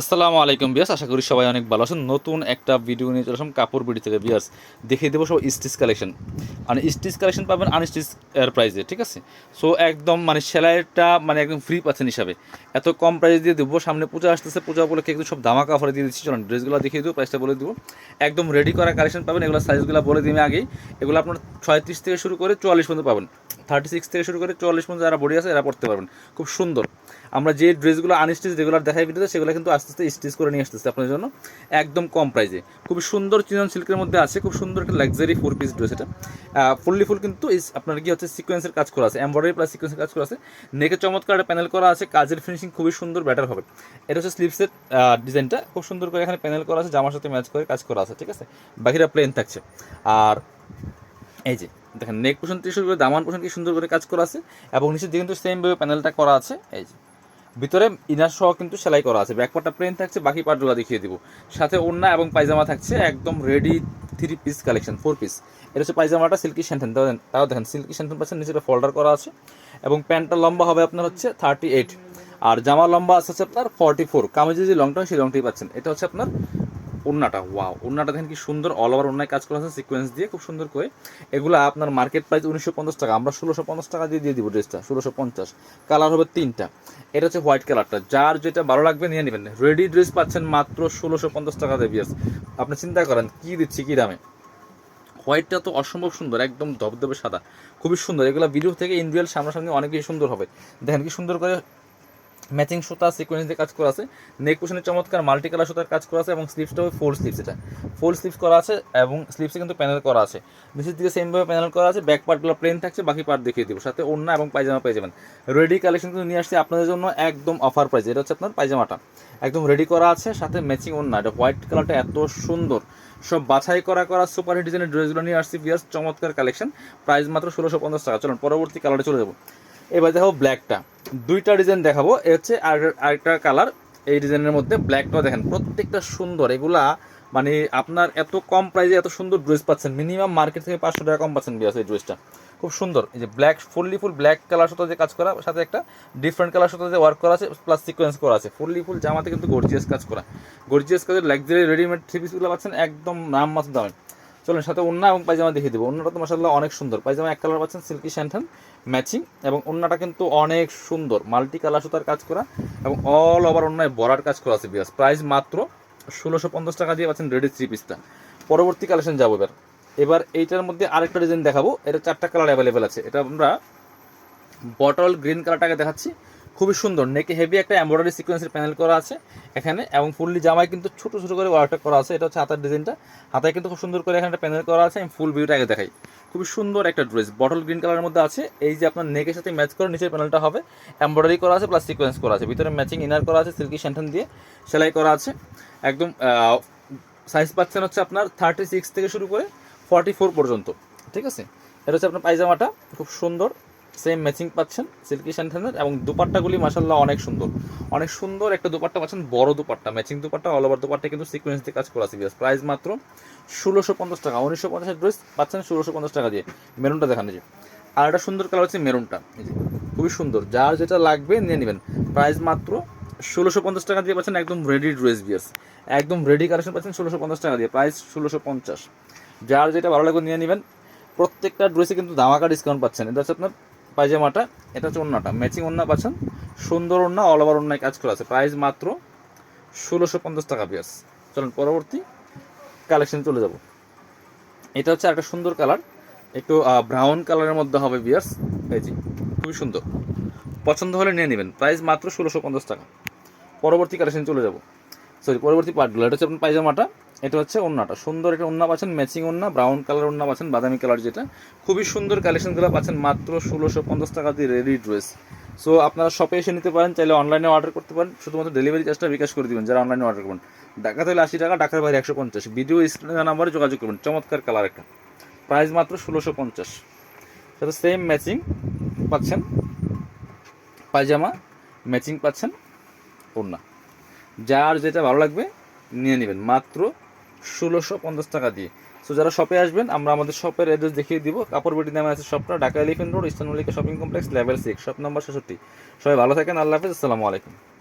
আসসালামু আলাইকুম বিয়াস আশা করি সবাই অনেক ভালো আছেন। নতুন একটা ভিডিও নিয়ে চলে কাপড় বিড়ি থেকে। বিয়াস দেখিয়ে দেবো সব স্টিচ কালেকশন। আর স্টিচ কালেকশন পাবেন আনস্টিচ এর প্রাইসে ঠিক আছে? সো একদম মানে সেলাইটা মানে একদম ফ্রি পাচ্ছেন হিসাবে। এত কম প্রাইস দিয়ে দেবো, সামনে পূজা আসতেছে, পূজা বলে একদম সব দামা কাপড়ে দিয়ে দিচ্ছি। চলুন, ড্রেসগুলো দেখিয়ে দেবো প্রাইসটা বলে দেবো। একদম রেডি করা কালেকশন পাবেন, এগুলো সাইজগুলো বলে দিবে আগেই। এগুলো আপনার ছয়ত্রিশ থেকে শুরু করে চুয়াল্লিশ পর্যন্ত পাবেন। থার্টি সিক্স থেকে শুরু করে চুয়াল্লিশ পর্যন্ত যারা বডি আছে, এরা পড়তে পারবেন। খুব সুন্দর। আমরা যে ড্রেসগুলো আনস্টিচ রেগুলার দেখাই ভিডিওতে, সেগুলো কিন্তু আস্তে আস্তে স্টিচ করে নিয়ে আসতেছে আপনার জন্য একদম কম প্রাইসে খুব সুন্দর চিনন সিল্কের মধ্যে আছে, খুব সুন্দর একটা লাক্সারি ফোর পিস ড্রেস এটা। ফুললি ফুল কিন্তু আপনার কি হচ্ছে সিকোয়েন্সের কাজ করা আছে এমব্রয়ডারি প্লাস সিকোয়েন্সের কাজ করা আছে। নেকে চমৎকার একটা প্যানেল করা আছে, কাজের ফিনিশিং খুবই সুন্দর ব্যাটার হবে। এটা হচ্ছে স্লিপসের ডিজাইনটা খুব সুন্দর করে এখানে প্যানেল করা আছে, জামার সাথে ম্যাচ করে কাজ করা আছে, ঠিক আছে? বাকিরা প্লেন থাকছে। আর এই যে দেখেন নেক পোষণ থেকে শুরু করে দামান পোষণ কি সুন্দর করে কাজ করা আছে এবং নিচের দিকে কিন্তু সেমভাবে প্যানেলটা করা আছে, এই যে। ভিতরে ইনার সহ কিন্তু সেলাই করা আছে ব্যাক পার্টটা প্লেন থাকছে, বাকি পার্টগুলো দেখিয়ে দিব। সাথে ওড়না এবং পায়জামা থাকছে, একদম ready three piece collection four piece এটা হচ্ছে পায়জামাটা সিল্কি স্যান্থেন তাও দেখেন সিল্কি স্যান্থেন পাচ্ছেন নিচে ফোল্ডার করা আছে। এবং প্যান্টটা লম্বা হবে আপনার হচ্ছে থার্টি এইট আর জামা লম্বা আছে হচ্ছে আপনার ফর্টি ফোর কামিজে যে লংটা সেই লংটাই পাচ্ছেন। এটা হচ্ছে আপনার ওড়নাটা ওয়াও ওড়নাটা দেখেন কি সুন্দর অল ওভার ওড়নায় কাজ করা আছে সিকোয়েন্স দিয়ে খুব সুন্দর করে। এগুলো আপনার মার্কেট প্রাইস উনিশশো পঞ্চাশ টাকা, আমরা ষোলোশো পঞ্চাশ টাকা দিয়ে দিয়ে দিব ড্রেসটা ষোলোশো পঞ্চাশ। কালার হবে তিনটা। এটা হচ্ছে হোয়াইট কালারটা যার যেটা ভালো লাগবে নিয়ে নেবেন। রেডি ড্রেস পাচ্ছেন মাত্র ষোলোশো পঞ্চাশ টাকা বিয়াস আপনি চিন্তা করেন, কী দিচ্ছি, কী দামে? হোয়াইটটা তো অসম্ভব সুন্দর, একদম ধবধবে সাদা। খুবই সুন্দর। এগুলো ভিডিও থেকে ইন রিয়েল সামনাসামনি অনেক বেশি সুন্দর হবে। দেখেন কি সুন্দর করে ম্যাচিং সুতা সিকোয়েন্স দিয়ে কাজ করা আছে। নেক পোশনে চমৎকার মাল্টি কালার সুতার কাজ করা আছে এবং স্লিপসটা ফোর স্লিপস এটা। ফোর স্লিপস করা আছে এবং স্লিপসে কিন্তু প্যানেল করা আছে। নিচের দিকে সেমভাবে প্যানেল করা আছে ব্যাক পার্টগুলো প্লেন থাকছে, বাকি পার্ট দেখিয়ে দেবো। সাথে ওড়না এবং পায়জামা পেয়ে যাবেন। রেডি কালেকশন কিন্তু নিয়ে আসছে আপনাদের জন্য একদম অফার প্রাইস এটা হচ্ছে আপনার পায়জামাটা। একদম রেডি করা আছে, সাথে ম্যাচিং ওড়না। এটা হোয়াইট কালারটা এত সুন্দর। সব বাছাই করা করা সুপার ডিজাইনের ড্রেসগুলো নিয়ে আসছি বিয়ার্স চমৎকার কালেকশন প্রাইস মাত্র ষোলোশো পঞ্চাশ টাকা। চলুন, পরবর্তী কালারে চলে যাব। এবার দেখো ব্ল্যাকটা দুইটা ডিজাইন দেখাবো। এ হচ্ছে আর আরেকটা কালার। এই ডিজাইনের মধ্যে ব্ল্যাকটাও দেখেন, প্রত্যেকটা সুন্দর। এগুলা মানে আপনার এত কম প্রাইসে এত সুন্দর ড্রেস পাচ্ছেন। মিনিমাম মার্কেট থেকে পাঁচশো টাকা কম পাচ্ছেন বিয়াস এই ড্রেসটা। খুব সুন্দর। এই যে black fully full black colour সাথে যে কাজ করা, সাথে একটা ডিফারেন্ট কালার সাথে যে ওয়ার্ক করা আছে প্লাস সিকোয়েন্স করা আছে। ফুললি ফুল জামাতে কিন্তু গর্জিয়াস কাজ করা। গর্জিয়াস কাজের লাক্সারি রেডিমেড থ্রি পিসগুলো পাচ্ছেন, একদম নাম মাত্র দামে চলুন সাথে ওন্না এবং পায়জামা দেখিয়ে দেবো। অন্যটা তো মাসাল্লাহ অনেক সুন্দর। পায়জামা এক কালার পাচ্ছেন, সিল্কি স্যান্টান ম্যাচিং এবং অন্যটা কিন্তু অনেক সুন্দর। মাল্টি কালার সুতার কাজ করা এবং অল ওভার অন্যায় বড়ার কাজ করা আছে বিয়াস প্রাইস মাত্র ষোলোশো পঞ্চাশ টাকা দিয়ে পাচ্ছেন রেডি থ্রি পিসটা পরবর্তী কালেকশন যাব এবার। এবার এইটার মধ্যে আরেকটা ডিজাইন দেখাবো। এটা চারটা কালার অ্যাভেলেবেল আছে। এটা আমরা বটল গ্রিন কালারটাকে দেখাচ্ছি। খুবই সুন্দর নেকে হেভি একটা এমব্রয়ডারি সিকোয়েন্সের প্যানেল করা আছে এখানে এবং ফুললি জামায় কিন্তু ছোট ছোট করে ওয়ার্কটা করা আছে, এটা হচ্ছে হাতার ডিজাইনটা হাতায় কিন্তু খুব সুন্দর করে এখানে একটা প্যানেল করা আছে, আমি ফুল ভিউটা আগে দেখাই। খুবই সুন্দর একটা ড্রেস বটল গ্রিন কালারের মধ্যে আছে, এই যে আপনার নেকের সাথে ম্যাচ করে নিচের প্যানেলটা হবে এমব্রয়ডারি করা আছে প্লাস সিকোয়েন্স করা আছে, ভিতরে ম্যাচিং ইনার করা আছে সিল্কি স্যান্টান দিয়ে সেলাই করা আছে, একদম সাইজ পাচ্ছেন হচ্ছে আপনার থার্টি সিক্স থেকে শুরু করে ফর্টি ফোর পর্যন্ত, ঠিক আছে? এটা হচ্ছে আপনার পায়জামাটা, খুব সুন্দর। সেম ম্যাচিং পাচ্ছেন সিল্কি স্যান্টানের এবং দুপাট্টাগুলি মাসাল্লাহ অনেক সুন্দর। অনেক সুন্দর একটা দুপাট্টা পাচ্ছেন, বড় dupatta. Matching dupatta all over dupatta কিন্তু সিকোয়েন্স দিয়ে কাজ করা আছে প্রাইস মাত্র ষোলোশো পঞ্চাশ টাকা, উনিশশো পঞ্চাশের ড্রেস পাচ্ছেন ষোলোশো পঞ্চাশ টাকা দিয়ে। মেরুনটা দেখানো যে। আর একটা সুন্দর কালার হচ্ছে মেরুনটা যে, খুবই সুন্দর। যার যেটা লাগবে নিয়ে নেবেন। প্রাইস মাত্র ষোলোশো পঞ্চাশ টাকা দিয়ে পাচ্ছেন একদম রেডি ড্রেস বিয়াস একদম রেডি কালেকশন পাচ্ছেন ষোলোশো পঞ্চাশ টাকা দিয়ে। প্রাইস ষোলোশো পঞ্চাশ। যার যেটা ভালো লাগবে নিয়ে নেবেন। প্রত্যেকটা ড্রেসে কিন্তু ধামাকা ডিসকাউন্ট পাচ্ছেন। এটা হচ্ছে আপনার পায়জামাটা এটা হচ্ছে ওন্নাটা ম্যাচিং ওন্না পাচ্ছেন। সুন্দর ওন্না অল ওভার ওন্নায় কাজ করা আছে। প্রাইস মাত্র ষোলোশো পঞ্চাশ টাকা বিয়াস চলুন, পরবর্তী কালেকশন চলে যাব। এটা হচ্ছে একটা সুন্দর কালার একটু ব্রাউন কালারের মধ্যে হবে বিয়ার্স এই জি খুবই সুন্দর। পছন্দ হলে নিয়ে নেবেন। প্রাইস মাত্র ষোলোশো পঞ্চাশ টাকা। পরবর্তী কালেকশন চলে যাব। সরি পরবর্তী পার্টগুলো এটা হচ্ছে আপনার পায়জামাটা। এটা হচ্ছে ওন্নাটা সুন্দর একটা ওন্না পাচ্ছেন ম্যাচিং ওন্না ব্রাউন কালার ওন্না পাচ্ছেন, বাদামি কালার যেটা। খুবই সুন্দর কালেকশনগুলো পাচ্ছেন, মাত্র ষোলোশো পঞ্চাশ টাকা দিয়ে রেডি ড্রেস সো আপনারা শপে এসে নিতে পারেন, চাইলে অনলাইনে অর্ডার করতে পারেন। শুধুমাত্র ডেলিভারি চার্জটা বিকাশ করে দিবেন, যারা অনলাইনে অর্ডার করবেন। ঢাকাতে হলে আশি টাকা, ঢাকার বাইরে একশো পঞ্চাশ। ভিডিও স্ক্রিনের নাম্বারে যোগাযোগ করবেন, চমৎকার কালার একটা। প্রাইস মাত্র ষোলোশো পঞ্চাশ। সাথে সেম ম্যাচিং পাচ্ছেন, পায়জামা ম্যাচিং পাচ্ছেন, ওড়না। যার যেটা ভালো লাগবে, নিয়ে নেবেন। মাত্র ষোলোশো পঞ্চাশ টাকা দিয়ে। সো যারা শপে আসবেন, আমরা আমাদের শপের অ্যাড্রেস দেখিয়ে দিব। কাপড় বেটি নামে আছে শপটা Dhaka Elephant Road, Eastern Mallika shopping complex level six shop number ছেষট্টি। সবাই ভালো থাকেন, আল্লাহ হাফিজ, আসসালামু আলাইকুম।